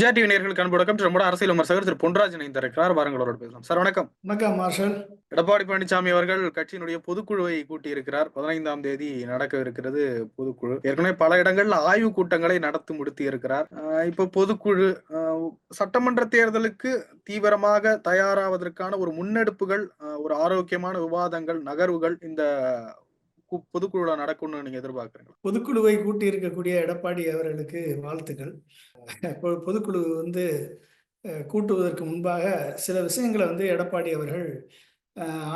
ஜா TV நேர்களுக்கு அன்பு வணக்கம். நம்மளோட அரசியல் விமர்சகர் திரு பொன்ராஜ் இணைந்திருக்கிறார் வாருங்களோட பேசலாம். சார் வணக்கம். வணக்கம் மார்ஷல். எடப்பாடி பழனிசாமி அவர்கள் கட்சியினுடைய பொதுக்குழுவை கூட்டியிருக்கிறார். பதினைந்தாம் தேதி நடக்க இருக்கிறது பொதுக்குழு. ஏற்கனவே பல இடங்கள்ல ஆய்வு கூட்டங்களை நடத்தி முடித்து இருக்கிறார். இப்ப பொதுக்குழு சட்டமன்ற தேர்தலுக்கு தீவிரமாக தயாராவதற்கான ஒரு முன்னெடுப்புகள் ஒரு ஆரோக்கியமான விவாதங்கள் நகர்வுகள் இந்த பொதுக்குழுல நடக்கும்னு நீங்க எதிர்பார்க்குறீங்க பொதுக்குழுவை கூட்டி இருக்கக்கூடிய எடப்பாடி அவர்களுக்கு வாழ்த்துக்கள். பொதுக்குழு வந்து கூட்டுவதற்கு முன்பாக சில விஷயங்களை வந்து எடப்பாடி அவர்கள்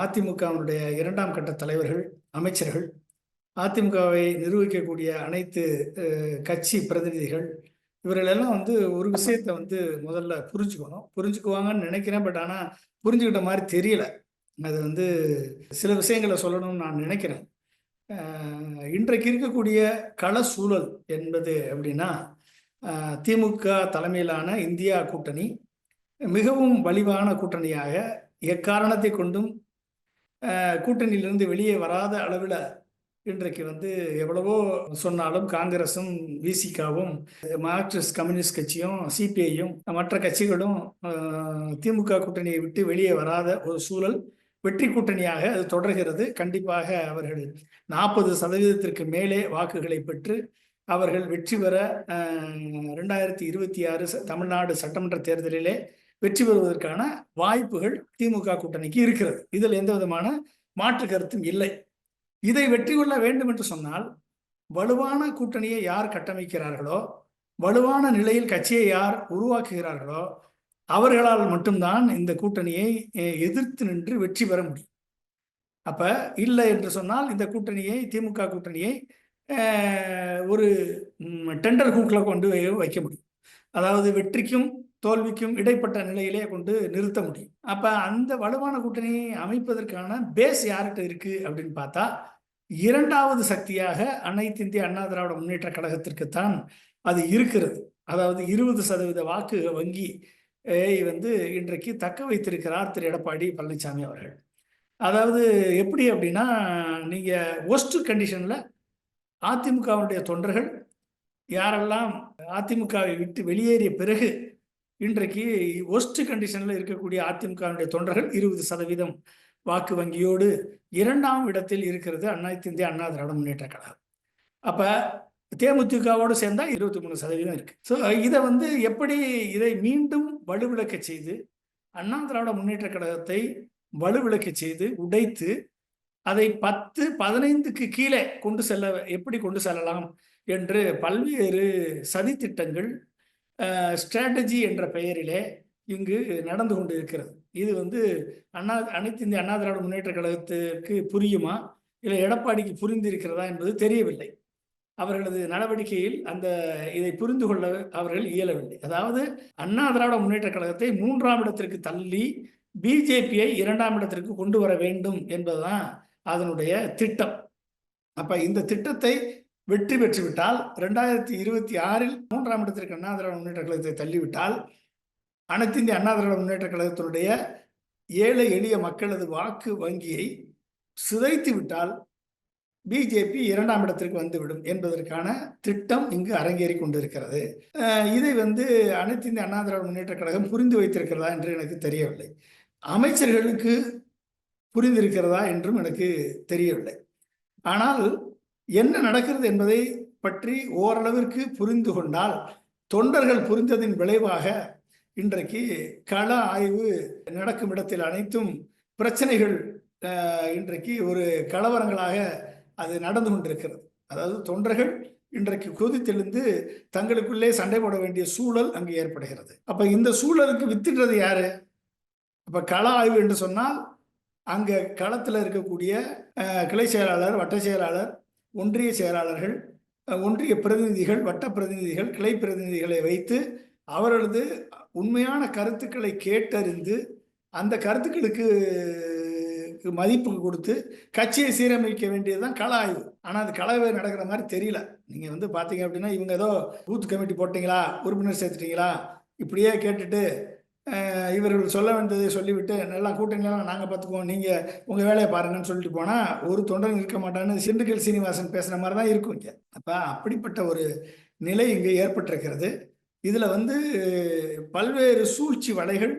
அதிமுகவினுடைய இரண்டாம் கட்ட தலைவர்கள் அமைச்சர்கள் அதிமுகவை நிர்வகிக்கக்கூடிய அனைத்து கட்சி பிரதிநிதிகள் இவர்களெல்லாம் வந்து ஒரு விஷயத்த வந்து முதல்ல புரிஞ்சுக்கணும். புரிஞ்சுக்குவாங்கன்னு நினைக்கிறேன். பட் ஆனால் புரிஞ்சுக்கிட்ட மாதிரி தெரியல. அது வந்து சில விஷயங்களை சொல்லணும்னு நான் நினைக்கிறேன். இன்றைக்கு இருக்கக்கூடிய கள சூழல் என்பது அப்படின்னா திமுக தலைமையிலான இந்தியா கூட்டணி மிகவும் வலிவான கூட்டணியாக எக்காரணத்தை கொண்டும் கூட்டணியிலிருந்து வெளியே வராத அளவில் இன்றைக்கு வந்து எவ்வளவோ சொன்னாலும் காங்கிரஸும் விசிகாவும் மார்க்சிஸ்ட் கம்யூனிஸ்ட் கட்சியும் சிபிஐயும் மற்ற கட்சிகளும் திமுக கூட்டணியை விட்டு வெளியே வராத ஒரு சூழல் வெற்றி கூட்டணியாக அது தொடர்கிறது. கண்டிப்பாக அவர்கள் நாற்பது சதவீதத்திற்கு மேலே வாக்குகளை பெற்று அவர்கள் வெற்றி பெற ரெண்டாயிரத்தி இருபத்தி ஆறு ச- தமிழ்நாடு சட்டமன்ற தேர்தலிலே வெற்றி பெறுவதற்கான வாய்ப்புகள் திமுக கூட்டணிக்கு இருக்கிறது. இதில் எந்த விதமான மாற்று கருத்தும் இல்லை. இதை வெற்றி கொள்ள வேண்டும் என்று சொன்னால் வலுவான கூட்டணியை யார் கட்டமைக்கிறார்களோ வலுவான நிலையில் கட்சியை யார் உருவாக்குகிறார்களோ அவர்களால் மட்டும்தான் இந்த கூட்டணியை எதிர்த்து நின்று வெற்றி பெற முடியும். அப்ப இல்லை என்று சொன்னால் இந்த கூட்டணியை திமுக கூட்டணியை ஒரு டெண்டர் ஹூக்கில் கொண்டு வைக்க முடியும். அதாவது வெற்றிக்கும் தோல்விக்கும் இடைப்பட்ட நிலையிலே கொண்டு நிறுத்த முடியும். அப்ப அந்த வலுவான கூட்டணியை அமைப்பதற்கான பேஸ் யார்கிட்ட இருக்கு அப்படின்னு பார்த்தா இரண்டாவது சக்தியாக அனைத்து இந்திய அண்ணா திராவிட முன்னேற்ற கழகத்திற்குத்தான் அது இருக்கிறது. அதாவது இருபது சதவீத வாக்கு வங்கி வந்து இன்றைக்கு தக்க வைத்திருக்கிறார் திரு எடப்பாடி பழனிசாமி அவர்கள். அதாவது எப்படி அப்படின்னா நீங்கள் ஒஸ்ட் கண்டிஷனில் அதிமுகவுடைய தொண்டர்கள் யாரெல்லாம் அதிமுகவை விட்டு வெளியேறிய பிறகு இன்றைக்கு ஒஸ்ட் கண்டிஷனில் இருக்கக்கூடிய அதிமுகவுடைய தொண்டர்கள் இருபது சதவீதம் வாக்கு வங்கியோடு இரண்டாம் இடத்தில் இருக்கிறது அண்ணா இந்திய அண்ணா திராவிட முன்னேற்ற கழகம். அப்போ தேமுதிகவோடு சேர்ந்தா இருபத்தி மூணு சதவீதம் இருக்கு. ஸோ இதை வந்து எப்படி இதை மீண்டும் வலுவிளக்க செய்து அண்ணா திராவிட முன்னேற்ற கழகத்தை வலுவிளக்க செய்து உடைத்து அதை பத்து பதினைந்துக்கு கீழே கொண்டு செல்ல எப்படி கொண்டு செல்லலாம் என்று பல்வேறு சதித்திட்டங்கள் ஸ்ட்ராட்டஜி என்ற பெயரிலே இங்கு நடந்து கொண்டு இருக்கிறது இது வந்து அண்ணா அனைத்து இந்திய அண்ணா திராவிட முன்னேற்ற கழகத்திற்கு புரியுமா? இல்லை எடப்பாடிக்கு புரிந்திருக்கிறதா என்பது தெரியவில்லை. அவர்களது நடவடிக்கையில் அந்த இதை புரிந்து கொள்ள அவர்கள் இயலவில்லை. அதாவது அண்ணா திராவிட முன்னேற்ற கழகத்தை மூன்றாம் இடத்திற்கு தள்ளி பிஜேபியை இரண்டாம் இடத்திற்கு கொண்டு வர வேண்டும் என்பதுதான் அதனுடைய திட்டம். அப்ப இந்த திட்டத்தை வெற்றி பெற்றுவிட்டால் ரெண்டாயிரத்தி இருபத்தி ஆறில் மூன்றாம் இடத்திற்கு அண்ணா திராவிட முன்னேற்ற கழகத்தை தள்ளிவிட்டால் அனைத்து இந்திய அண்ணா திராவிட முன்னேற்ற கழகத்தினுடைய ஏழை எளிய மக்களது வாக்கு வங்கியை சிதைத்து விட்டால் பிஜேபி இரண்டாம் இடத்திற்கு வந்துவிடும் என்பதற்கான திட்டம் இங்கு அரங்கேறி கொண்டிருக்கிறது. இதை வந்து அனைத்து இந்திய அண்ணா திராவிட முன்னேற்ற கழகம் புரிந்து வைத்திருக்கிறதா என்று எனக்கு தெரியவில்லை. அமைச்சர்களுக்கு புரிந்திருக்கிறதா என்றும் எனக்கு தெரியவில்லை. ஆனால் என்ன நடக்கிறது என்பதை பற்றி ஓரளவிற்கு புரிந்து கொண்டால் தொண்டர்கள் புரிந்ததின் விளைவாக இன்றைக்கு கள ஆய்வு நடக்கும் இடத்தில் அனைத்தும் பிரச்சனைகள் இன்றைக்கு ஒரு கலவரங்களாக அது நடந்து கொண்டிருக்கிறது. அதாவது தொண்டர்கள் இன்றைக்கு கொதித்தெழுந்து தங்களுக்குள்ளே சண்டை போட வேண்டிய சூழல் அங்கு ஏற்படுகிறது. அப்ப இந்த சூழலுக்கு வித்திடுறது யாரு? அப்ப கள ஆய்வு என்று சொன்னால் அங்க களத்துல இருக்கக்கூடிய கிளை செயலாளர் வட்ட செயலாளர் ஒன்றிய செயலாளர்கள் ஒன்றிய பிரதிநிதிகள் வட்ட பிரதிநிதிகள் கிளை பிரதிநிதிகளை வைத்து அவர்களது உண்மையான கருத்துக்களை கேட்டறிந்து அந்த கருத்துக்களுக்கு மதிப்பு கொடுத்து கட்சியை சீரமைக்க வேண்டியதுதான் கள ஆய்வு. ஆனால் அது களவே நடக்கிற மாதிரி தெரியல. நீங்கள் வந்து பார்த்தீங்க அப்படின்னா இவங்க ஏதோ பூத் கமிட்டி போட்டீங்களா? உறுப்பினர் சேர்த்துட்டீங்களா? இப்படியே கேட்டுட்டு இவர்கள் சொல்ல வேண்டியதை சொல்லிவிட்டு நல்லா கூட்டணியெல்லாம் நாங்கள் பார்த்துக்குவோம் நீங்கள் உங்கள் வேலையை பாருங்கன்னு சொல்லிட்டு போனால் ஒரு தொண்டரும் இருக்க மாட்டான்னு சிண்டுக்கல் சீனிவாசன் பேசுகிற மாதிரி தான் இருக்கும் இங்கே. அப்போ அப்படிப்பட்ட ஒரு நிலை இங்கே ஏற்பட்டிருக்கிறது. இதில் வந்து பல்வேறு சூழ்ச்சி வலைகள்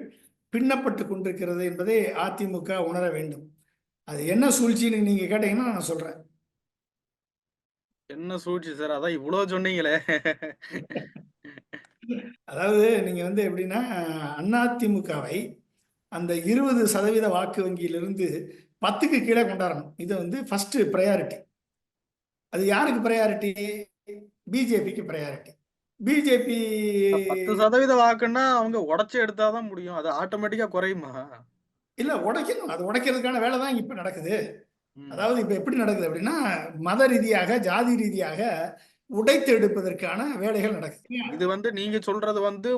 பின்னப்பட்டு கொண்டிருக்கிறது என்பதை அதிமுக உணர வேண்டும். அது என்ன சூழ்ச்சின்னு நீங்க கேட்டீங்கன்னா நான் சொல்றேன். என்ன சூழ்ச்சி சார்? அதான் இவ்வளவு சொன்னீங்களே. அதாவது நீங்க வந்து எப்படின்னா அதிமுகவை அந்த இருபது சதவீத வாக்கு வங்கியிலிருந்து பத்துக்கு கீழே கொண்டாடணும். இது வந்து ஃபர்ஸ்ட் ப்ரையாரிட்டி அது யாருக்கு ப்ரையாரிட்டி பிஜேபிக்கு ப்ரையாரிட்டி பிஜேபி பத்து சதவீத வாக்குன்னா அவங்க உடைச்சு எடுத்தாதான் முடியும். அது ஆட்டோமேட்டிக்கா குறையுமா? இல்ல உடைக்கணும். அது உடைக்கிறதுக்கான வேலை தான் இப்ப நடக்குது. அதாவது இப்ப எப்படி நடக்குது அப்படின்னா மத ரீதியாக ஜாதி ரீதியாக உடைத்து எடுப்பதற்கான வேலைகள் நடக்குது. இது வந்து நீங்க சொல்றது வந்து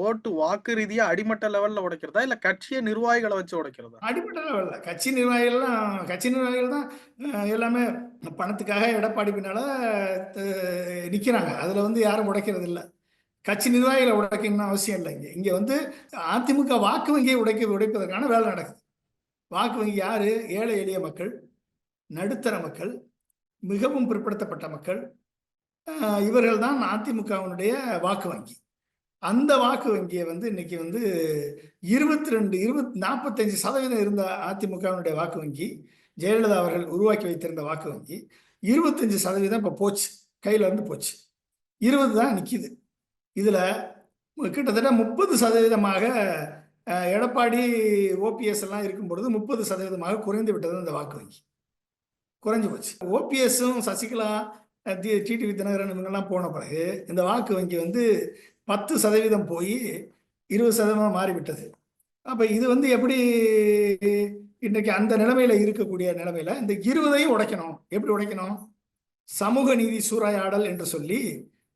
ஓட்டு வாக்கு ரீதியா அடிமட்ட லெவல்ல உடைக்கிறதா இல்ல கட்சிய நிர்வாகிகளை வச்சு உடைக்கிறதா? அடிப்பட்ட லெவல்ல. கட்சி நிர்வாகிகள்லாம் கட்சி நிர்வாகிகள் தான் எல்லாமே பணத்துக்காக எடப்பாடி பின்னால நிக்கிறாங்க. அதுல வந்து யாரும் உடைக்கிறது இல்லை கட்சி நிர்வாகிகளை உடைக்கணும்னு அவசியம் இல்லை இங்கே. இங்கே வந்து அதிமுக வாக்கு வங்கியை உடைக்க உடைப்பதற்கான வேலை நடக்குது. வாக்கு வங்கி யாரு? ஏழை எளிய மக்கள் நடுத்தர மக்கள் மிகவும் பிற்படுத்தப்பட்ட மக்கள் இவர்கள் தான் அதிமுகவினுடைய வாக்கு வங்கி. அந்த வாக்கு வங்கியை வந்து இன்னைக்கு வந்து இருபத்தி ரெண்டு இருபத் நாற்பத்தஞ்சு சதவீதம் இருந்த அதிமுகவினுடைய வாக்கு வங்கி ஜெயலலிதா அவர்கள் உருவாக்கி வைத்திருந்த வாக்கு வங்கி இருபத்தஞ்சு சதவீதம் இப்போ போச்சு. கையில் இருந்து போச்சு. இருபது தான் நிற்கிது இதில் கிட்டத்தட்ட முப்பது சதவீதமாக எடப்பாடி ஓபிஎஸ் எல்லாம் இருக்கும் பொழுது முப்பது சதவீதமாக குறைந்து விட்டது அந்த வாக்கு வங்கி. குறைஞ்சு போச்சு. ஓபிஎஸும் சசிகலா தி டிடிவி தினகரன் இவங்கெல்லாம் போன பிறகு இந்த வாக்கு வங்கி வந்து பத்து சதவீதம் போய் இருபது சதவீதம் மாறிவிட்டது. அப்போ இது வந்து எப்படி இன்றைக்கு அந்த நிலைமையில இருக்கக்கூடிய நிலைமையில இந்த இருபதையும் உடைக்கணும். எப்படி உடைக்கணும்? சமூக நீதி சூறையாடல் என்று சொல்லி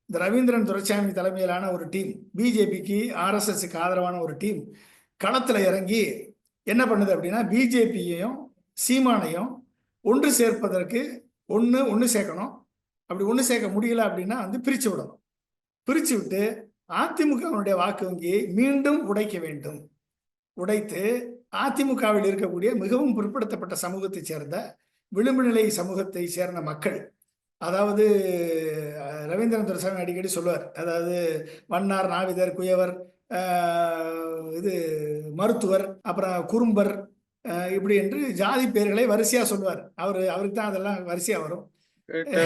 இந்த ரவீந்திரன் துரைசாமி தலைமையிலான ஒரு டீம் பிஜேபிக்கு ஆர்எஸ்எஸ்க்கு ஆதரவான ஒரு டீம் களத்தில் இறங்கி என்ன பண்ணுது அப்படின்னா பிஜேபியையும் சீமானையும் ஒன்று சேர்ப்பதற்கு ஒன்று ஒன்று சேர்க்கணும். அப்படி ஒன்று சேர்க்க முடியல அப்படின்னா வந்து பிரித்து விடணும். பிரித்து விட்டு அதிமுகவினுடைய வாக்கு வங்கியை மீண்டும் உடைக்க வேண்டும். உடைத்து அதிமுகவில் இருக்கக்கூடிய மிகவும் பிற்படுத்தப்பட்ட சமூகத்தைச் சேர்ந்த விளிம்பு நிலை சமூகத்தை சேர்ந்த மக்கள் அதாவது ரவீந்திரன் துரைசாமி அடிக்கடி சொல்லுவார். அதாவது வண்ணார் நாவிதர் குயவர் இது மருத்துவர் அப்புறம் குறும்பர் இப்படி என்று ஜாதி பெயர்களை வரிசையா சொல்லுவார். அவர் அவருக்கு தான் அதெல்லாம் வரிசையா வரும்.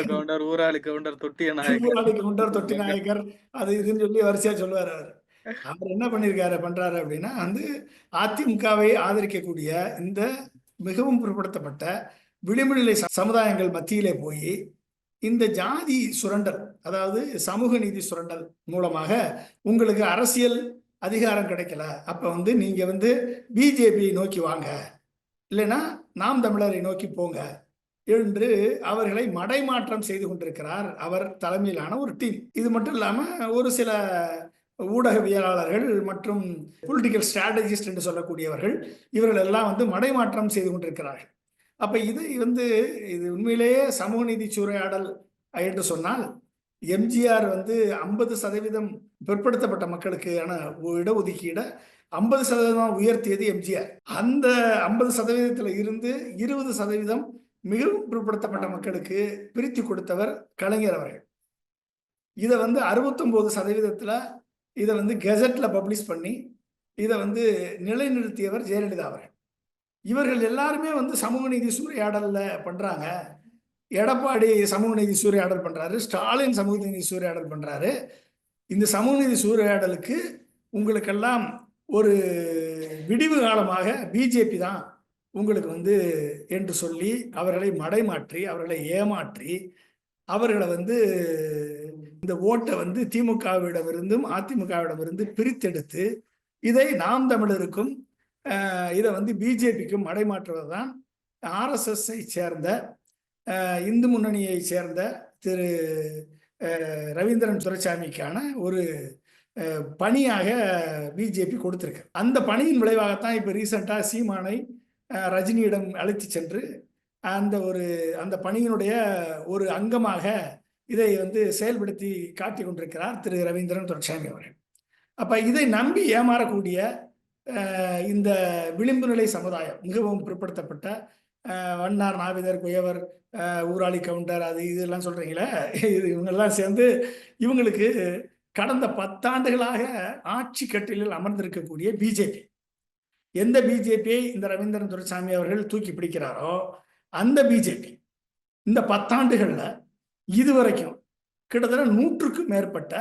கவுண்டர் ஊராளி கவுண்டர் நாயக்கர் ஊராளி கவுண்டர் தொட்டி நாயக்கர் அது இதுன்னு சொல்லி வரிசையா சொல்லுவார் அவர். அவர் என்ன பண்ணியிருக்காரு பண்றாரு அப்படின்னா வந்து அதிமுகவை ஆதரிக்கக்கூடிய இந்த மிகவும் பிற்படுத்தப்பட்ட விளிம்பு நிலை ச- சமுதாயங்கள் மத்தியிலே போய் இந்த ஜாதி சுரண்டல் அதாவது சமூக நீதி சுரண்டல் மூலமாக உங்களுக்கு அரசியல் அதிகாரம் கிடைக்கல அப்போ வந்து நீங்கள் வந்து பிஜேபியை நோக்கி வாங்க. இல்லைன்னா நாம் தமிழரை நோக்கி போங்க என்று அவர்களை மடைமாற்றம் செய்து கொண்டிருக்கிறார் அவர் தலைமையிலான ஒரு டீம் இது மட்டும் இல்லாமல் ஒரு சில ஊடகவியலாளர்கள் மற்றும் பொலிட்டிக்கல் ஸ்ட்ராட்டஜிஸ்ட் என்று சொல்லக்கூடியவர்கள் இவர்கள் எல்லாம் வந்து மடைமாற்றம் செய்து கொண்டிருக்கிறார்கள். அப்ப இதை வந்து இது உண்மையிலேயே சமூக நீதி சூறையாடல் என்று சொன்னால் எம்ஜிஆர் வந்து ஐம்பது சதவீதம் பிற்படுத்தப்பட்ட மக்களுக்கான இடஒதுக்கீடை ஐம்பது சதவீதம் உயர்த்தியது எம்ஜிஆர். அந்த ஐம்பது சதவீதத்துல இருந்து இருபது சதவீதம் மிகவும் பிற்படுத்தப்பட்ட மக்களுக்கு பிரித்து கொடுத்தவர் கலைஞர் அவர்கள். இதை வந்து அறுபத்தொம்போது சதவீதத்துல இதை வந்து கெசட்ல பப்ளிஷ் பண்ணி இதை வந்து நிலைநிறுத்தியவர் ஜெயலலிதா அவர்கள். இவர்கள் எல்லாருமே வந்து சமூக நீதி சூறையாடல்ல பண்றாங்க. எடப்பாடி சமூக நீதி சூறையாடல் பண்றாரு. ஸ்டாலின் சமூக நீதி சூறையாடல் பண்றாரு. இந்த சமூக நீதி சூறையாடலுக்கு உங்களுக்கெல்லாம் ஒரு விடிவு காலமாக பிஜேபி தான் உங்களுக்கு வந்து என்று சொல்லி அவர்களை மடைமாற்றி அவர்களை ஏமாற்றி அவர்களை வந்து இந்த ஓட்டை வந்து திமுகவிடமிருந்தும் அதிமுகவிடமிருந்து பிரித்தெடுத்து இதை நாம் தமிழருக்கும் இதை வந்து பிஜேபிக்கும் மடைமாற்றுவது தான் ஆர்எஸ்எஸ்ஐ சேர்ந்த இந்து முன்னணியை சேர்ந்த திரு ரவீந்திரன் துரைசாமிக்கான ஒரு பணியாக பிஜேபி கொடுத்துருக்கு. அந்த பணியின் விளைவாகத்தான் இப்போ ரீசெண்டாக சீமானை ரஜினியிடம் அழைத்து சென்று அந்த ஒரு அந்த பணியினுடைய ஒரு அங்கமாக இதை வந்து செயல்படுத்தி காட்டி கொண்டிருக்கிறார் திரு ரவீந்திரன் துரைசாமி அவர்கள். அப்போ இதை நம்பி ஏமாறக்கூடிய இந்த விளிம்பு நிலை சமுதாயம் மிகவும் பிற்படுத்தப்பட்ட வண்ணார் நாவிதர் குயவர் ஊராளி கவுண்டர் அது இதெல்லாம் சொல்றீங்களே? இது இவங்கெல்லாம் சேர்ந்து இவங்களுக்கு கடந்த பத்தாண்டுகளாக ஆட்சி கட்டிலில் அமர்ந்திருக்கக்கூடிய பிஜேபி. எந்த பிஜேபியை இந்த ரவீந்திரன் துரைசாமி அவர்கள் தூக்கி பிடிக்கிறாரோ அந்த பிஜேபி இந்த பத்தாண்டுகளில் இதுவரைக்கும் கிட்டத்தட்ட நூற்றுக்கும் மேற்பட்ட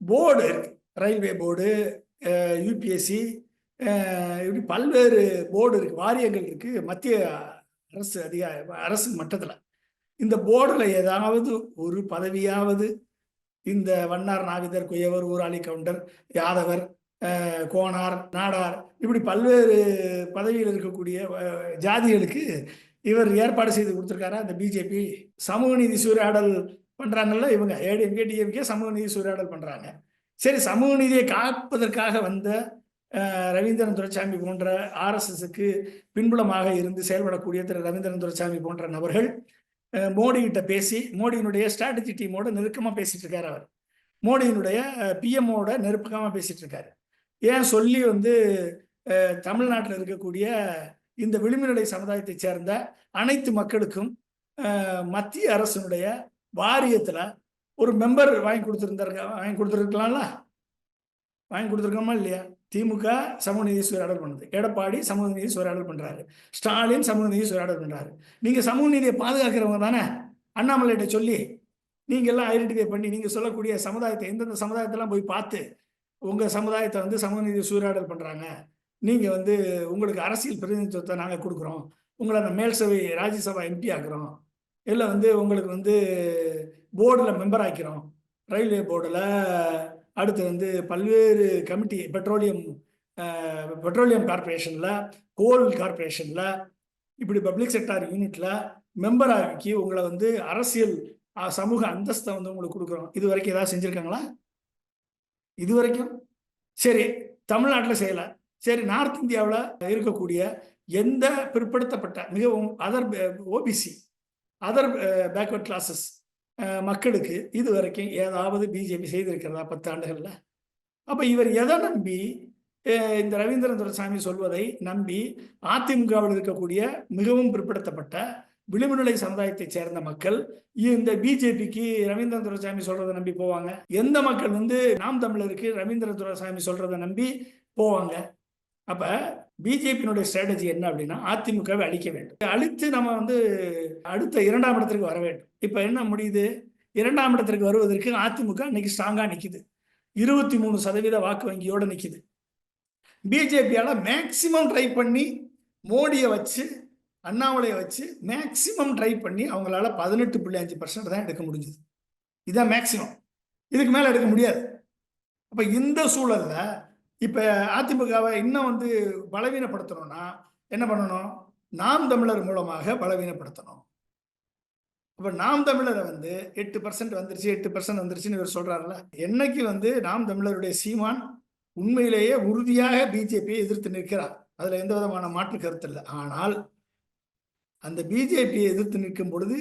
போர்டு இருக்கு. ரயில்வே போர்டு யூபிஎஸ்சி இப்படி பல்வேறு போர்டு இருக்கு வாரியங்கள் இருக்கு. மத்திய அரசு அதிகார அரசு மட்டத்தில். இந்த போர்டில் ஏதாவது ஒரு பதவியாவது இந்த வண்ணார் நாவிதர் குயவர் ஊராளி கவுண்டர் யாதவர் கோனார் நாடார் இப்படி பல்வேறு பதவியில் இருக்கக்கூடிய ஜாதிகளுக்கு இவர் ஏற்பாடு செய்து கொடுத்துருக்காரா? அந்த பிஜேபி சமூக நீதி சூறையாடல் பண்ணுறாங்கல்ல இவங்க. ஏடிஎம்கே டிஎம்கே சமூக நீதி சூறையாடல் பண்ணுறாங்க சரி சமூக நீதியை காப்பதற்காக வந்த ரவீந்திரன் துரைசாமி போன்ற ஆர்எஸ்எஸ்க்கு பின்புலமாக இருந்து செயல்படக்கூடிய திரு ரவீந்திரன் துரைசாமி போன்ற நபர்கள் அஹ், மோடி கிட்ட பேசி மோடியினுடைய ஸ்ட்ராட்டஜி டீமோட நெருக்கமாக பேசிட்டு இருக்காரு அவர். மோடியினுடைய பிஎம்மோட நெருக்கமா பேசிட்டு இருக்காரு. ஏன் சொல்லி வந்து தமிழ்நாட்டில் இருக்கக்கூடிய இந்த விளிம்புநிலை சமுதாயத்தைச் சேர்ந்த அனைத்து மக்களுக்கும் மத்திய அரசினுடைய வாரியத்தில் ஒரு மெம்பர் வாங்கி கொடுத்துருந்தாருங்க வாங்கி கொடுத்துருக்கலாம்ல? வாங்கி கொடுத்துருக்கோமா இல்லையா? திமுக சமூக நீதி சூறையாடல் பண்ணுது. எடப்பாடி சமூக நீதி சூறையாடல் பண்றாரு. ஸ்டாலின் சமூக நீதி சூறையாடல் பண்றாரு. நீங்க சமூக நீதியை பாதுகாக்கிறவங்க தானே? அண்ணாமலைகிட்ட சொல்லி நீங்க எல்லாம் ஐடென்டிஃபை பண்ணி நீங்க சொல்லக்கூடிய சமுதாயத்தை எந்தெந்த சமுதாயத்தெல்லாம் போய் பார்த்து உங்க சமுதாயத்தை வந்து சமூக நீதி சூறையாடல் பண்றாங்க. நீங்க வந்து உங்களுக்கு அரசியல் பிரதிநிதித்துவத்தை நாங்கள் கொடுக்குறோம். உங்களை அந்த மேல் சபை ராஜ்யசபா எம்பி ஆக்குறோம். இல்லை வந்து உங்களுக்கு வந்து போர்டில் மெம்பர் ஆக்கிறோம். ரயில்வே போர்டில் அடுத்து வந்து பல்வேறு கமிட்டி பெட்ரோலியம் பெட்ரோலியம் கார்பரேஷனில் கோல் கார்பரேஷனில் இப்படி பப்ளிக் செக்டார் யூனிட்ல மெம்பராக்கி உங்களை வந்து அரசியல் சமூக அந்தஸ்தை வந்து உங்களுக்கு கொடுக்குறோம். இது வரைக்கும் ஏதாவது செஞ்சுருக்காங்களா? இது வரைக்கும்? சரி தமிழ்நாட்டில் செய்யலை. சரி நார்த் இந்தியாவில் இருக்கக்கூடிய எந்த பிற்படுத்தப்பட்ட மிகவும் other OBC other backward classes மக்களுக்கு இது வரைக்கும் ஏதாவது பிஜேபி செய்திருக்கிறதா பத்தாண்டுகளில் அப்போ இவர் எதை நம்பி இந்த ரவீந்திரன் துரசாமி சொல்வதை நம்பி அதிமுகவில் இருக்கக்கூடிய மிகவும் பிற்படுத்தப்பட்ட விளிம்புநிலை சமுதாயத்தைச் சேர்ந்த மக்கள் இந்த பிஜேபிக்கு ரவீந்திரன் துரசாமி சொல்றதை நம்பி போவாங்க? எந்த மக்கள் வந்து நாம் தமிழருக்கு ரவீந்திரன் துரசாமி சொல்றதை நம்பி போவாங்க? அப்ப பிஜேபியினுடைய ஸ்ட்ராட்டஜி என்ன அப்படின்னா அதிமுகவை அழிக்க வேண்டும். அழித்து நம்ம வந்து அடுத்த இரண்டாம் இடத்திற்கு வர வேண்டும். இப்போ என்ன முடியுது? இரண்டாம் இடத்திற்கு வருவதற்கு அதிமுக இன்னைக்கு ஸ்ட்ராங்காக நிற்கிது இருபத்தி மூணு சதவீத வாக்கு வங்கியோடு நிற்கிது பிஜேபியால் மேக்சிமம் ட்ரை பண்ணி மோடியை வச்சு அண்ணாமலையை வச்சு மேக்சிமம் ட்ரை பண்ணி அவங்களால பதினெட்டு புள்ளி அஞ்சு பர்சன்ட் தான் எடுக்க முடிஞ்சுது. இதுதான் மேக்சிமம் இதுக்கு மேலே எடுக்க முடியாது. அப்போ இந்த சூழலில் இப்ப அதிமுகவை இன்னும் வந்து பலவீனப்படுத்தணும்னா என்ன பண்ணணும்? நாம் தமிழர் மூலமாக பலவீனப்படுத்தணும். அப்ப நாம் தமிழரை வந்து எட்டு பர்சன்ட் வந்துருச்சு எட்டு பர்சன்ட் வந்துருச்சுன்னு இவர் சொல்றாருல்ல. என்னைக்கு வந்து நாம் தமிழருடைய சீமான் உண்மையிலேயே உறுதியாக பிஜேபியை எதிர்த்து நிற்கிறார்? அதுல எந்த விதமான மாற்று கருத்து இல்லை. ஆனால் அந்த பிஜேபியை எதிர்த்து நிற்கும் பொழுது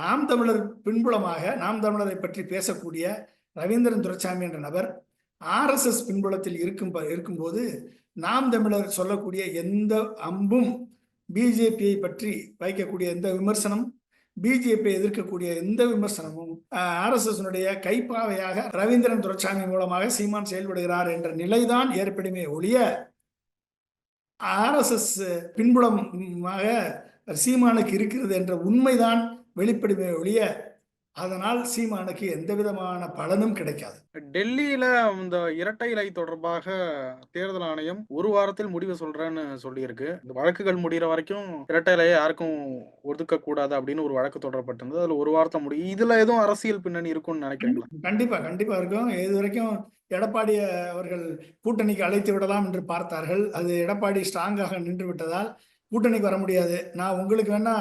நாம் தமிழர் பின்புலமாக நாம் தமிழரை பற்றி பேசக்கூடிய ரவீந்திரன் துரைசாமி என்ற நபர் ஆர்எஸ்எஸ் பின்புலத்தில் இருக்கும் ப- இருக்கும்போது நாம் தமிழர் சொல்லக்கூடிய எந்த அம்பும் பிஜேபியை பற்றி வைக்கக்கூடிய எந்த விமர்சனம் பிஜேபியை எதிர்க்கக்கூடிய எந்த விமர்சனமும் ஆர்எஸ்எஸ்னுடைய கைப்பாவையாக ரவீந்திரன் துரைசாமி மூலமாக சீமான் செயல்படுகிறார் என்ற நிலைதான் ஏற்படுமே ஒழிய ஆர்எஸ்எஸ் பின்புலமாக சீமானுக்கு இருக்கிறது என்ற உண்மைதான் வெளிப்படுமே ஒழிய அதனால் சீமானுக்கு எந்த விதமான பலனும் கிடைக்காது. டெல்லியில இந்த இரட்டை இலை தொடர்பாக தேர்தல் ஆணையம் ஒரு வாரத்தில் முடிவு சொல்றேன்னு சொல்லியிருக்கு. இந்த வழக்குகள் முடிகிற வரைக்கும் இரட்டை இலையை யாருக்கும் ஒதுக்க கூடாது அப்படின்னு ஒரு வழக்கு தொடரப்பட்டிருந்தது. அதுல ஒரு வாரத்தை முடியும் இதுல எதுவும் அரசியல் பின்னணி இருக்கும்னு நினைக்கிறீங்களா? கண்டிப்பா கண்டிப்பா இருக்கும். இது வரைக்கும் எடப்பாடி அவர்கள் கூட்டணிக்கு அழைத்து விடலாம் என்று பார்த்தார்கள். அது எடப்பாடி ஸ்ட்ராங்காக நின்று விட்டதால் கூட்டணிக்கு வர முடியாது. நான் உங்களுக்கு வேணா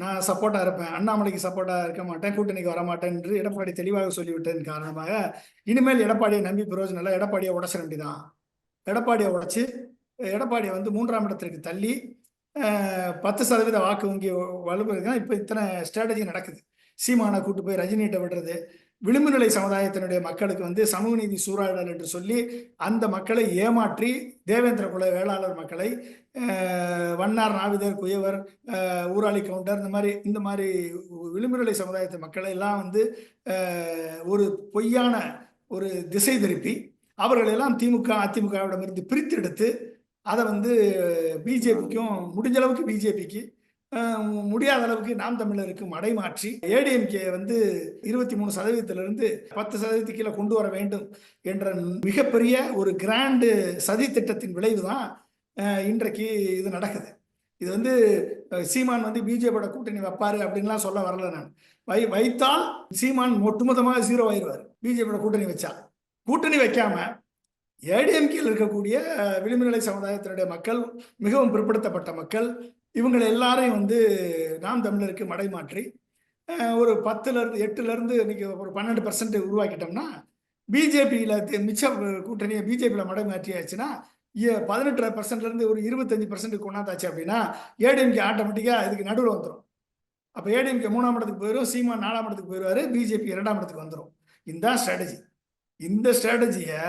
நான் சப்போர்ட்டா இருப்பேன். அண்ணாமலைக்கு சப்போர்ட்டா இருக்க மாட்டேன். கூட்டணிக்கு வர மாட்டேன் என்று எடப்பாடி தெளிவாக சொல்லிவிட்டதன் காரணமாக இனிமேல் எடப்பாடியை நம்பி பிரயோஜனம் இல்லை. எடப்பாடியை உடச்ச வேண்டிதான் எடப்பாடியை உடைச்சு எடப்பாடியை வந்து மூன்றாம் இடத்திற்கு தள்ளி பத்து சதவீத வாக்கு வங்கி வலுப்பதுக்கு தான் இப்போ இத்தனை ஸ்ட்ராட்டஜி நடக்குது. சீமானை கூட்டு போய் ரஜினிகிட்ட விடுறது விளிம்பு நிலை சமுதாயத்தினுடைய மக்களுக்கு வந்து சமூக நீதி சூறாடல் என்று சொல்லி அந்த மக்களை ஏமாற்றி தேவேந்திர குல வேளாளர் மக்களை வண்ணார் நாவிதர் குயவர் ஊராளி கவுண்டர் இந்த மாதிரி இந்த மாதிரி விளிம்பு நிலை சமுதாயத்து மக்களை எல்லாம் வந்து ஒரு பொய்யான ஒரு திசை திருப்பி அவர்களெல்லாம் திமுக அதிமுகவிடமிருந்து பிரித்தெடுத்து அதை வந்து பிஜேபிக்கும் முடிஞ்ச அளவுக்கு பிஜேபிக்கு முடியாத அளவுக்கு நாம் தமிழருக்கு மடைமாற்றி ஏடிஎம்கே வந்து இருபத்தி மூணு சதவீதத்திலிருந்து பத்து சதவீதத்துக்கு கீழே கொண்டு வர வேண்டும் என்ற மிகப்பெரிய ஒரு கிராண்டு சதி திட்டத்தின் விளைவு தான் இன்றைக்கு இது நடக்குது. இது வந்து சீமான் வந்து பிஜேபியோட கூட்டணி வைப்பாரு அப்படின்லாம் சொல்ல வரல நான். வை வைத்தால் சீமான் ஒட்டுமொத்தமாக ஜீரோ ஆயிடுவார் பிஜேபியோட கூட்டணி வச்சா. கூட்டணி வைக்காம ஏடிஎம்கேயில் இருக்கக்கூடிய விளிம்புநிலை சமுதாயத்தினுடைய மக்கள் மிகவும் பிற்படுத்தப்பட்ட மக்கள் இவங்களை எல்லாரையும் வந்து நாம் தமிழருக்கு மடைமாற்றி மாற்றி ஒரு பத்துலேருந்து எட்டுலேருந்து இன்றைக்கி இன்னைக்கு ஒரு பன்னெண்டு பர்சன்ட் உருவாக்கிட்டோம்னா பிஜேபியில் மிச்ச கூட்டணியை பிஜேபியில் மடைமாற்றியாச்சுன்னா ஏ- பதினெட்டு பர்சன்ட்லேருந்து ஒரு இருபத்தஞ்சு பர்சன்ட் கொண்டாந்தாச்சு அப்படின்னா ஏடிஎம்கே ஆட்டோமேட்டிக்காக இதுக்கு நடுவில் வந்துடும் அப்போ ஏடிஎம்கே மூணாம் இடத்துக்கு போயிடும் சீமான் நாலாம் இடத்துக்கு போயிடுவார் பிஜேபி இரண்டாம் இடத்துக்கு வந்துடும் இந்த ஸ்ட்ராட்டஜி இந்த ஸ்ட்ராட்டஜியை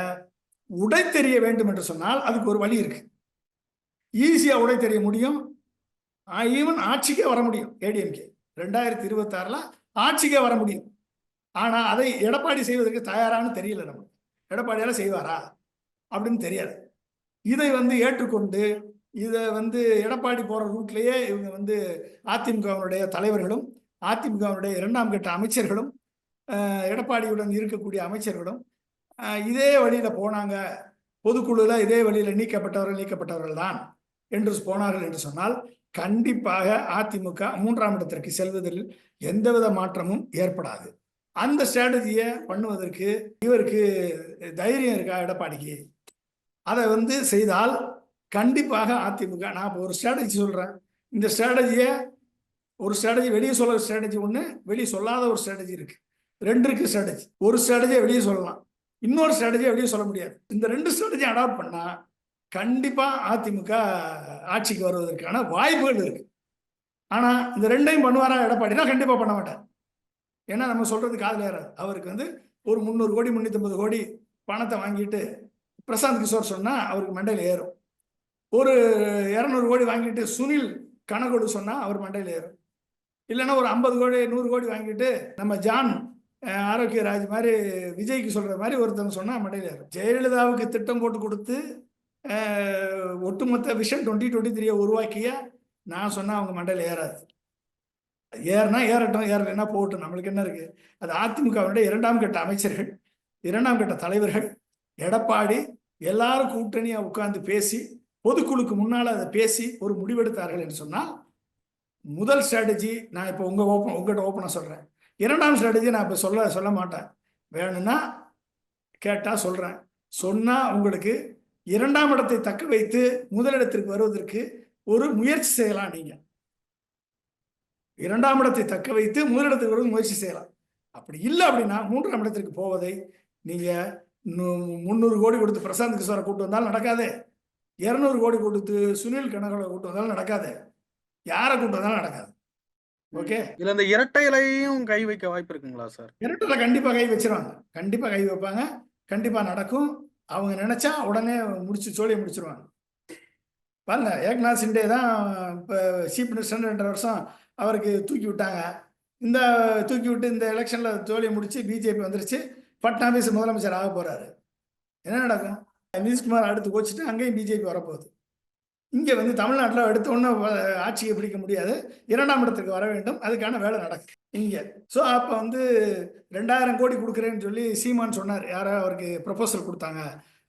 உடை தெரிய வேண்டும் என்று சொன்னால் அதுக்கு ஒரு வழி இருக்குது ஈஸியாக உடை தெரிய முடியும். ஈவன் ஆட்சிக்கே வர முடியும் ஏடிஎம்கே ரெண்டாயிரத்தி இருபத்தி ஆறுல ஆட்சிக்கே வர முடியும். ஆனால் அதை எடப்பாடி செய்வதற்கு தயாரான்னு தெரியல நம்ம எடப்பாடியால் செய்வாரா? அப்படின்னு தெரியாது. இதை வந்து ஏற்றுக்கொண்டு இதை வந்து எடப்பாடி போகிற ரூட்லேயே இவங்க வந்து அதிமுகவினுடைய தலைவர்களும் அதிமுகவினுடைய இரண்டாம் கட்ட அமைச்சர்களும் எடப்பாடியுடன் இருக்கக்கூடிய அமைச்சர்களும் இதே வழியில் போனாங்க. பொதுக்குழுல இதே வழியில் நீக்கப்பட்டவர்கள் நீக்கப்பட்டவர்கள் தான் என்று போனார்கள் என்று சொன்னால் கண்டிப்பாக அதிமுக மூன்றாம் இடத்திற்கு செல்வதில் எந்தவித மாற்றமும் ஏற்படாது. அந்த ஸ்ட்ராட்டஜியை பண்ணுவதற்கு இவருக்கு தைரியம் இருக்கா எடப்பாடிக்கு? அதை வந்து செய்தால் கண்டிப்பாக அதிமுக நான் இப்போ ஒரு ஸ்ட்ராட்டஜி சொல்கிறேன் இந்த ஸ்ட்ராட்டஜியை ஒரு ஸ்ட்ராட்டஜி வெளியே சொல்ல ஸ்ட்ராட்டஜி ஒன்று வெளியே சொல்லாத ஒரு ஸ்ட்ராட்டஜி இருக்குது ரெண்டு இருக்குது ஸ்ட்ராட்டஜி ஒரு ஸ்ட்ராட்டஜியை வெளியே சொல்லலாம். இன்னொரு ஸ்ட்ராட்டஜியை வெளியே சொல்ல முடியாது. இந்த ரெண்டு ஸ்ட்ராட்டஜி அடாப்ட் பண்ணால் கண்டிப்பா அதிமுக ஆட்சிக்கு வருவதற்கான வாய்ப்புகள் இருக்கு. ஆனா இந்த ரெண்டையும் பண்ணுவாரா எடப்பாடினா கண்டிப்பா பண்ண மாட்டார். ஏன்னா நம்ம சொல்றது காதல் ஏறாது. அவருக்கு வந்து ஒரு முந்நூறு கோடி முன்னூத்தி கோடி பணத்தை வாங்கிட்டு பிரசாந்த் கிஷோர் சொன்னா அவருக்கு மண்டையில் ஏறும். ஒரு இரநூறு கோடி வாங்கிட்டு சுனில் கணக்கோடு சொன்னா அவர் மண்டையில் ஏறும். இல்லைன்னா ஒரு ஐம்பது கோடி நூறு கோடி வாங்கிட்டு நம்ம ஜான் ஆரோக்கியராஜ் மாதிரி விஜய்க்கு சொல்ற மாதிரி ஒருத்தவங்க சொன்னா மண்டையில் ஏறும். ஜெயலலிதாவுக்கு திட்டம் போட்டு கொடுத்து ஒட்டுமொத்த விஷன் டுவெண்ட்டி டுவெண்ட்டி த்ரீயை உருவாக்கிய நான் சொன்னால் அவங்க மண்டையில் ஏறாது. ஏறினா ஏறட்டும் ஏறலைன்னா போகட்டும். நம்மளுக்கு என்ன இருக்குது அது அதிமுகவினுடைய இரண்டாம் கட்ட அமைச்சர்கள் இரண்டாம் கட்ட தலைவர்கள் எடப்பாடி எல்லாரும் கூட்டணியாக உட்கார்ந்து பேசி பொதுக்குழுக்கு முன்னால் அதை பேசி ஒரு முடிவெடுத்தார்கள் என்று சொன்னால் முதல் ஸ்ட்ராட்டஜி நான் இப்போ உங்கள் ஓப்பன் உங்ககிட்ட ஓப்பனாக சொல்கிறேன் இரண்டாம் ஸ்ட்ராட்டஜி நான் இப்போ சொல்ல சொல்ல மாட்டேன். வேணும்னா கேட்டால் சொல்கிறேன் சொன்னால் உங்களுக்கு இரண்டாம் இடத்தை தக்க வைத்து முதலிடத்திற்கு வருவதற்கு ஒரு முயற்சி செய்யலாம் நீங்க. இரண்டாம் இடத்தை தக்க வைத்து முதலிடத்துக்கு வருவது முயற்சி செய்யலாம். அப்படி இல்லை அப்படின்னா மூன்றாம் இடத்திற்கு போவதை நீங்க முந்நூறு கோடி கொடுத்து பிரசாந்த் கிஷோரை கூட்டு வந்தாலும் நடக்காது. இருநூறு கோடி கொடுத்து சுனில் கனகலை கூட்டு வந்தாலும் நடக்காது. யாரை கூட்டு வந்தாலும் நடக்காது. ஓகே? இதுல இந்த இரட்டை இலையும் கை வைக்க வாய்ப்பு இருக்குங்களா சார்? இரட்டில் கண்டிப்பா கை வச்சிருவாங்க. கண்டிப்பா கை வைப்பாங்க. கண்டிப்பா நடக்கும். அவங்க நினைச்சா உடனே முடிச்சு சோழியை முடிச்சிருவாங்க. பாருங்க ஏக்நாத் சிண்டே தான் இப்போ சீஃப் மினிஸ்டர் ரெண்டு வருஷம் அவருக்கு தூக்கி விட்டாங்க. இந்த தூக்கி விட்டு இந்த எலெக்ஷனில் தோழியை முடிச்சு பிஜேபி வந்துருச்சு. பட்னாவிஸ் முதலமைச்சர் ஆக போகிறாரு என்ன நடக்கும்? நிதிஷ்குமார் அடுத்து கோச்சிட்டு அங்கேயும் பிஜேபி வரப்போகுது. இங்கே வந்து தமிழ்நாட்டில் எடுத்த ஒன்று ஆட்சியை பிடிக்க முடியாது. இரண்டாம் இடத்துக்கு வர வேண்டும். அதுக்கான வேலை நடக்கும் இங்கே. ஸோ அப்போ வந்து ரெண்டாயிரம் கோடி கொடுக்குறேன்னு சொல்லி சீமான் சொன்னார். யாரோ அவருக்கு ப்ரொபோசல் கொடுத்தாங்க?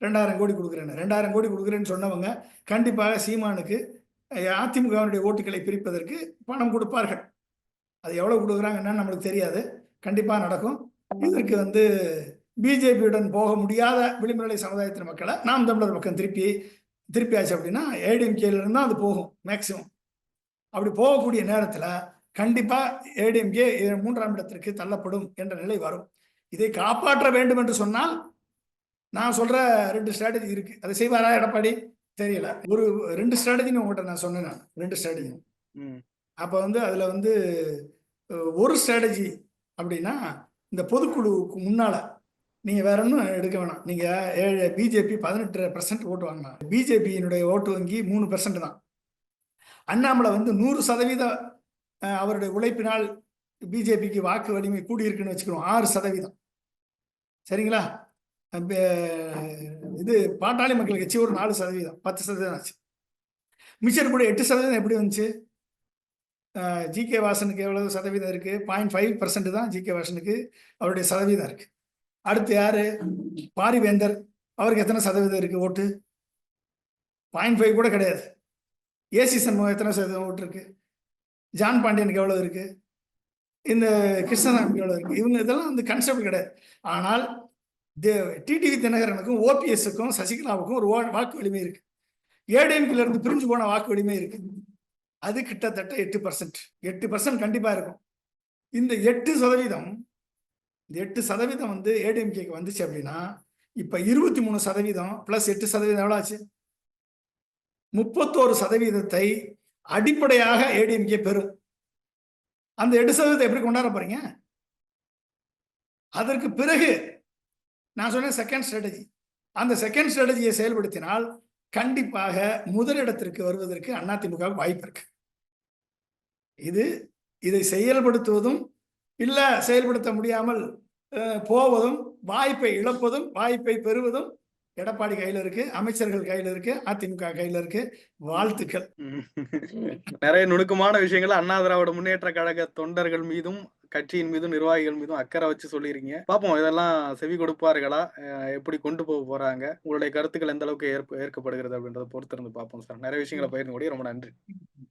ரெண்டாயிரம் கோடி கொடுக்குறேன்னு. ரெண்டாயிரம் கோடி கொடுக்குறேன்னு சொன்னவங்க கண்டிப்பாக சீமானுக்கு அதிமுகவினுடைய ஓட்டுகளை பிரிப்பதற்கு பணம் கொடுப்பார்கள். அது எவ்வளவு கொடுக்குறாங்கன்னா நம்மளுக்கு தெரியாது. கண்டிப்பாக நடக்கும். இதற்கு வந்து பிஜேபியுடன் போக முடியாத விளிம்புநிலை சமுதாயத்தின் மக்களை நாம் தமிழர் பக்கம் திருப்பி திருப்பியாச்சு அப்படின்னா ஏடிஎம்கேலிருந்து தான் அது போகும் மேக்சிமம் அப்படி போகக்கூடிய நேரத்தில் கண்டிப்பா ஏடிஎம்கே மூன்றாம் இடத்திற்கு தள்ளப்படும் என்ற நிலை வரும். இதை காப்பாற்ற வேண்டும் என்று சொன்னால் நான் சொல்ற ரெண்டு ஸ்ட்ராட்டஜி இருக்கு. அதை செய்வாரா எடப்பாடி? தெரியல. ஒரு ரெண்டு ஸ்ட்ராட்டஜின்னு உங்கள்கிட்ட நான் சொன்னேன் நான். ரெண்டு ஸ்ட்ராட்டஜி ம். அப்போ வந்து அதில் வந்து ஒரு ஸ்ட்ராட்டஜி அப்படின்னா இந்த பொதுக்குழுவுக்கு முன்னால நீங்க வேற ஒன்றும் எடுக்க வேணாம். நீங்க ஏழு பிஜேபி பதினெட்டு பர்சன்ட் ஓட்டு வாங்கினாங்க பிஜேபியினுடைய ஓட்டு வங்கி மூணு பர்சன்ட் தான். அண்ணாமலை வந்து நூறு சதவீத அவருடைய உழைப்பினால் பிஜேபிக்கு வாக்கு வலிமை கூடியிருக்குன்னு வச்சுக்கிறோம். ஆறு சதவீதம். சரிங்களா? இது பாட்டாளி மக்கள் கட்சி ஒரு நாலு சதவீதம். பத்து சதவீதம் ஆச்சு. மிச்சர் கூட எட்டு சதவீதம் எப்படி வந்துச்சு? ஜி கே வாசனுக்கு எவ்வளவு சதவீதம் இருக்கு? பாயிண்ட் ஃபைவ் பர்சன்ட் தான் ஜி கே வாசனுக்கு அவருடைய சதவீதம் இருக்கு. அடுத்து யாரு? பாரிவேந்தர். அவருக்கு எத்தனை சதவீதம் இருக்கு ஓட்டு? பாயிண்ட் ஃபைவ் கூட கிடையாது. ஏசி சண்முகம் எத்தனை சதவீதம் ஓட்டு இருக்கு? ஜான் பாண்டியனுக்கு எவ்வளோ இருக்குது இந்த கிருஷ்ணசாமிக்கு எவ்வளோ இருக்குது இவங்க இதெல்லாம் வந்து கன்செப்ட் கிடையாது. ஆனால் தே டிடிவி தினகரனுக்கும் ஓபிஎஸ்க்கும் சசிகலாவுக்கும் ஒரு வாக்கு வலிமை இருக்குது ஏடிஎம்கில இருந்து பிரிஞ்சு போன வாக்கு வலிமை இருக்குது அது கிட்டத்தட்ட எட்டு பர்சன்ட் எட்டு பர்சன்ட் கண்டிப்பாக இருக்கும். இந்த எட்டு சதவீதம் இந்த எட்டு சதவீதம் வந்து ஏடிஎம்கேக்கு வந்துச்சு அப்படின்னா இப்போ இருபத்தி மூணு சதவீதம் ப்ளஸ் எட்டு சதவீதம் எவ்வளோ ஆச்சு? முப்பத்தோரு சதவீதத்தை அடிப்படையாக ஏடிஎம்கே பெறும் அந்த எட்டு சதவீதத்தை எப்படி கொண்டாட போறீங்க? அதற்கு பிறகு நான் சொன்னேன் செகண்ட் ஸ்ட்ராட்டஜி அந்த செகண்ட் ஸ்ட்ராட்டஜியை செயல்படுத்தினால் கண்டிப்பாக முதலிடத்திற்கு வருவதற்கு அதிமுக வாய்ப்பு இருக்கு. இது இதை செயல்படுத்துவதும் இல்லை செயல்படுத்த முடியாமல் போவதும் வாய்ப்பை இழப்பதும் வாய்ப்பை பெறுவதும் எடப்பாடி கையில இருக்கு அமைச்சர்கள் கையில இருக்கு அதிமுக கையில இருக்கு. வாழ்த்துக்கள். நிறைய நுணுக்கமான விஷயங்களை அண்ணா திராவிட முன்னேற்ற கழக தொண்டர்கள் மீதும் கட்சியின் மீதும் நிர்வாகிகள் மீதும் அக்கறை வச்சு சொல்லியிருக்கீங்க. பார்ப்போம் இதெல்லாம் செவி கொடுப்பார்களா? எப்படி கொண்டு போக போறாங்க? உங்களுடைய கருத்துக்கள் எந்த அளவுக்கு ஏற்ப ஏற்கப்படுகிறது அப்படின்றத பொறுத்திருந்து பார்ப்போம் சார். நிறைய விஷயங்களை பகிர்ந்து கூடிய ரொம்ப நன்றி.